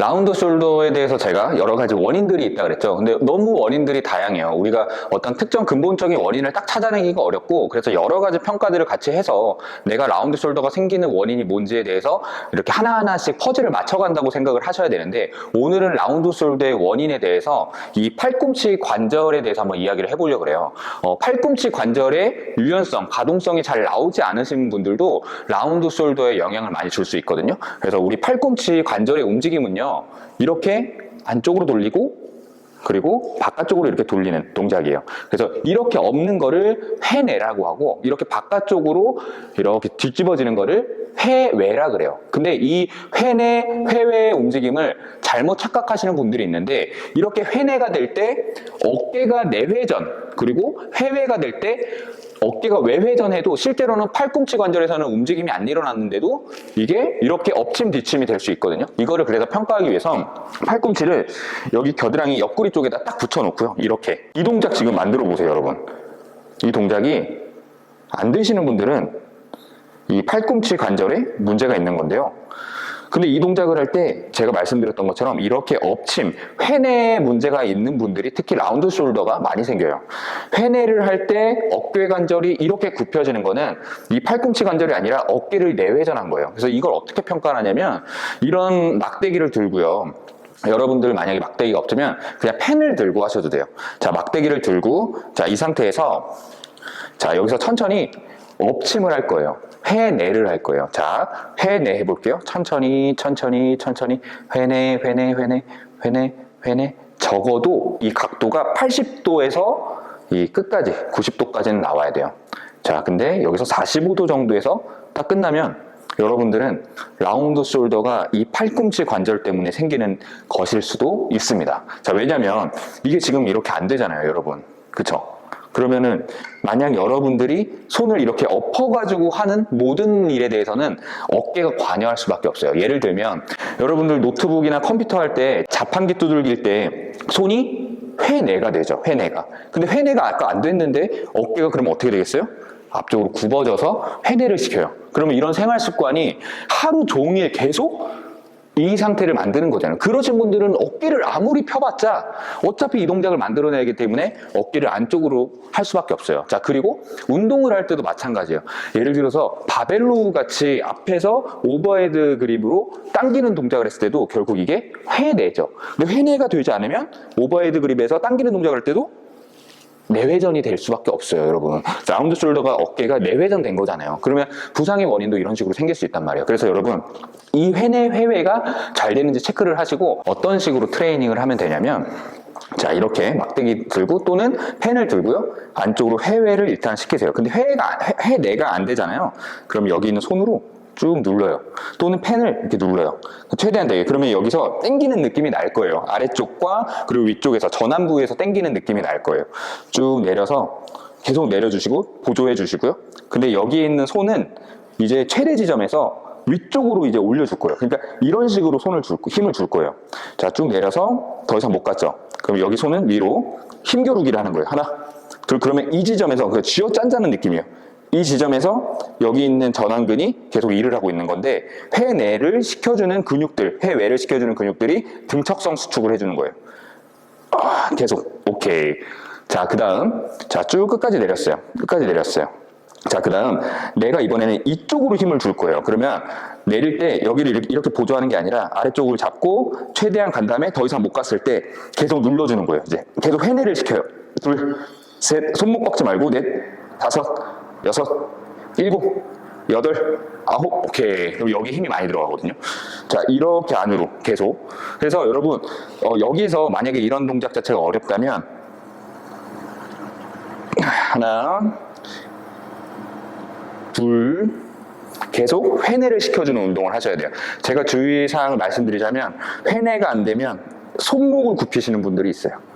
라운드 숄더에 대해서 제가 여러 가지 원인들이 있다 그랬죠. 근데 너무 원인들이 다양해요. 우리가 어떤 특정 근본적인 원인을 딱 찾아내기가 어렵고 그래서 여러 가지 평가들을 같이 해서 내가 라운드 숄더가 생기는 원인이 뭔지에 대해서 이렇게 하나하나씩 퍼즐을 맞춰간다고 생각을 하셔야 되는데 오늘은 라운드 숄더의 원인에 대해서 이 팔꿈치 관절에 대해서 한번 이야기를 해보려고 그래요. 어, 팔꿈치 관절의 유연성, 가동성이 잘 나오지 않으신 분들도 라운드 숄더에 영향을 많이 줄 수 있거든요. 그래서 우리 팔꿈치 관절의 움직임은요, 이렇게 안쪽으로 돌리고 그리고 바깥쪽으로 이렇게 돌리는 동작이에요. 그래서 이렇게 없는 거를 회내라고 하고 이렇게 바깥쪽으로 이렇게 뒤집어지는 거를 회외라 그래요. 근데 이 회내, 회외의 움직임을 잘못 착각하시는 분들이 있는데 이렇게 회내가 될 때 어깨가 내회전 그리고 회외가 될 때 어깨가 외회전해도 실제로는 팔꿈치 관절에서는 움직임이 안 일어났는데도 이게 이렇게 엎침 뒤침이 될 수 있거든요. 이거를 그래서 평가하기 위해서 팔꿈치를 여기 겨드랑이 옆구리 쪽에다 딱 붙여놓고요. 이렇게 이 동작 지금 만들어 보세요, 여러분. 이 동작이 안 되시는 분들은 이 팔꿈치 관절에 문제가 있는 건데요. 근데 이 동작을 할 때 제가 말씀드렸던 것처럼 이렇게 엎침, 회내에 문제가 있는 분들이 특히 라운드 숄더가 많이 생겨요. 회내를 할 때 어깨 관절이 이렇게 굽혀지는 거는 이 팔꿈치 관절이 아니라 어깨를 내회전한 거예요. 그래서 이걸 어떻게 평가하냐면 이런 막대기를 들고요. 여러분들 만약에 막대기가 없으면 그냥 펜을 들고 하셔도 돼요. 자, 막대기를 들고 자, 이 상태에서 자, 여기서 천천히 엎침을 할 거예요. 회내를 할 거예요. 자, 회내 해볼게요. 천천히, 천천히, 천천히. 회내, 회내, 회내, 회내, 회내. 적어도 이 각도가 80도에서 이 끝까지 90도까지는 나와야 돼요. 자, 근데 여기서 45도 정도에서 딱 끝나면 여러분들은 라운드 숄더가 이 팔꿈치 관절 때문에 생기는 것일 수도 있습니다. 자, 왜냐면 이게 지금 이렇게 안 되잖아요, 여러분. 그쵸? 그러면은 만약 여러분들이 손을 이렇게 엎어가지고 하는 모든 일에 대해서는 어깨가 관여할 수밖에 없어요. 예를 들면 여러분들 노트북이나 컴퓨터 할 때 자판기 두들길 때 손이 회내가 되죠. 회내가. 근데 회내가 아까 안 됐는데 어깨가 그러면 어떻게 되겠어요? 앞쪽으로 굽어져서 회내를 시켜요. 그러면 이런 생활 습관이 하루 종일 계속 이 상태를 만드는 거잖아요. 그러신 분들은 어깨를 아무리 펴봤자 어차피 이 동작을 만들어내기 때문에 어깨를 안쪽으로 할 수밖에 없어요. 자, 그리고 운동을 할 때도 마찬가지예요. 예를 들어서 바벨로 같이 앞에서 오버헤드 그립으로 당기는 동작을 했을 때도 결국 이게 회내죠. 근데 회내가 되지 않으면 오버헤드 그립에서 당기는 동작을 할 때도 내회전이 될 수밖에 없어요, 여러분. 라운드 숄더가 어깨가 내회전 된 거잖아요. 그러면 부상의 원인도 이런 식으로 생길 수 있단 말이에요. 그래서 여러분, 이 회내 회외가 잘 되는지 체크를 하시고 어떤 식으로 트레이닝을 하면 되냐면 자, 이렇게 막대기 들고 또는 펜을 들고요. 안쪽으로 회외를 일단 시키세요. 근데 회가, 회, 회내가 안 되잖아요. 그럼 여기 있는 손으로 쭉 눌러요. 또는 펜을 이렇게 눌러요. 최대한 되게. 그러면 여기서 땡기는 느낌이 날 거예요. 아래쪽과 그리고 위쪽에서 전완부에서 땡기는 느낌이 날 거예요. 쭉 내려서 계속 내려주시고 보조해 주시고요. 근데 여기에 있는 손은 이제 최대 지점에서 위쪽으로 이제 올려줄 거예요. 그러니까 이런 식으로 손을 줄, 힘을 줄 거예요. 자, 쭉 내려서 더 이상 못 갔죠. 그럼 여기 손은 위로 힘겨루기를 하는 거예요. 하나, 둘, 그러면 이 지점에서 그 쥐어 짠자는 느낌이에요. 이 지점에서 여기 있는 전완근이 계속 일을 하고 있는 건데 회내를 시켜주는 근육들, 회외를 시켜주는 근육들이 등척성 수축을 해주는 거예요. 아, 계속 오케이. 자, 그 다음 자 쭉 끝까지 내렸어요. 끝까지 내렸어요. 자, 그 다음 내가 이번에는 이쪽으로 힘을 줄 거예요. 그러면 내릴 때 여기를 이렇게, 보조하는 게 아니라 아래쪽을 잡고 최대한 간 다음에 더 이상 못 갔을 때 계속 눌러주는 거예요. 이제 계속 회내를 시켜요. 둘, 셋, 손목 꺾지 말고 넷, 다섯, 여섯, 일곱, 여덟, 아홉, 오케이. 그럼 여기 힘이 많이 들어가거든요. 자, 이렇게 안으로 계속. 그래서 여러분, 어, 여기서 만약에 이런 동작 자체가 어렵다면, 하나, 둘, 계속 회내를 시켜주는 운동을 하셔야 돼요. 제가 주의사항을 말씀드리자면, 회내가 안 되면 손목을 굽히시는 분들이 있어요.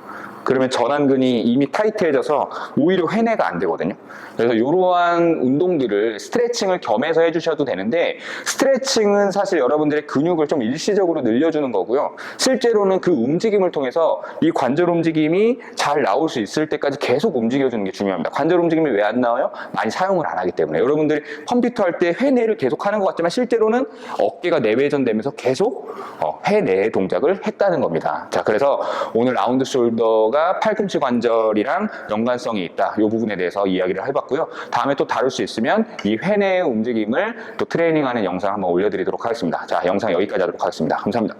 그러면 전완근이 이미 타이트해져서 오히려 회내가 안 되거든요. 그래서 이러한 운동들을 스트레칭을 겸해서 해주셔도 되는데 스트레칭은 사실 여러분들의 근육을 좀 일시적으로 늘려주는 거고요. 실제로는 그 움직임을 통해서 이 관절 움직임이 잘 나올 수 있을 때까지 계속 움직여주는 게 중요합니다. 관절 움직임이 왜 안 나와요? 많이 사용을 안 하기 때문에 여러분들이 컴퓨터 할 때 회내를 계속 하는 것 같지만 실제로는 어깨가 내외전되면서 계속 어, 회내 동작을 했다는 겁니다. 자, 그래서 오늘 라운드 숄더 가 팔꿈치 관절이랑 연관성이 있다. 이 부분에 대해서 이야기를 해봤고요. 다음에 또 다룰 수 있으면 이 회내의 움직임을 또 트레이닝하는 영상 한번 올려드리도록 하겠습니다. 자, 영상 여기까지 하도록 하겠습니다. 감사합니다.